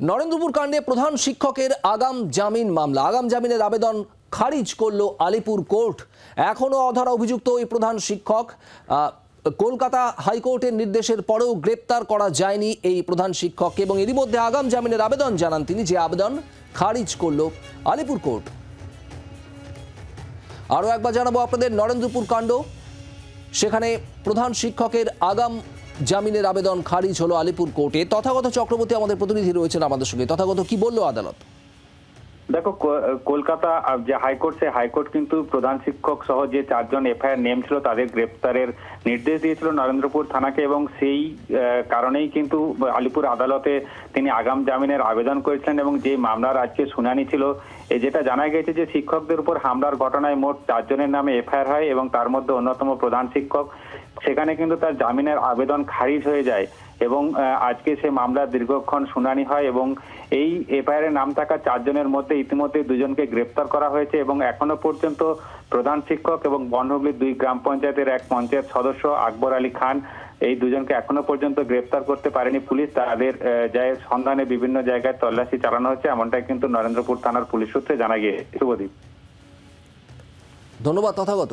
নরেন্দ্রপুর কাণ্ডে প্রধান শিক্ষকের আগাম জামিন মামলা। আগাম জামিনের আবেদন খারিজ করল আলিপুর কোর্ট। এখনও অধরা অভিযুক্ত ওই প্রধান শিক্ষক। কলকাতা হাইকোর্টের নির্দেশের পরেও গ্রেপ্তার করা যায়নি এই প্রধান শিক্ষককে এবং এরই মধ্যে আগাম জামিনের আবেদন জানান তিনি যে আবেদন খারিজ করল আলিপুর কোর্ট। আরও একবার জানাব আপনাদের নরেন্দ্রপুর কাণ্ড। সেখানে প্রধান শিক্ষকের আগাম জামিনের আবেদন খারিজ হলো আলিপুর কোর্টে। তথাগত চক্রবর্তী আমাদের প্রতিনিধি রয়েছেন আমাদের সঙ্গে। তথাগত কি বলল আদালত? দেখো কলকাতা যে হাইকোর্ট সে হাইকোর্ট কিন্তু প্রধান শিক্ষক সহ যে চারজন এফআইআর নেম ছিল তাদের গ্রেপ্তারের নির্দেশ দিয়েছিল নরেন্দ্রপুর থানাকে এবং সেই কারণেই কিন্তু আলিপুর আদালতে তিনি আগাম জামিনের আবেদন করেছিলেন এবং যে মামলার আজকে শুনানি ছিল যেটা জানা গেছে যে শিক্ষকদের উপর হামলার ঘটনায় মোট চারজনের নামে এফআইআর হয় এবং তার মধ্যে অন্যতম প্রধান শিক্ষক সেখানে কিন্তু তার জামিনের আবেদন খারিজ হয়ে যায় এবং আজকে সে মামলার দীর্ঘক্ষণ শুনানি হয় এবং এই এফআইআর নাম থাকা চারজনের মধ্যে ইতিমধ্যে দুজনকে গ্রেপ্তার করা হয়েছে এবং এখনও পর্যন্ত প্রধান শিক্ষক এবং বনহুগলির দুই গ্রাম পঞ্চায়েতের এক পঞ্চায়েত সদস্য আকবর আলী খান এই দুজনকে এখনও পর্যন্ত গ্রেপ্তার করতে পারেনি পুলিশ। তাদের যায় সন্ধানে বিভিন্ন জায়গায় তল্লাশি চালানো হচ্ছে এমনটাই কিন্তু নরেন্দ্রপুর থানার পুলিশ সূত্রে জানা গিয়েছে। শুভদীপ। ধন্যবাদ, তথাগত।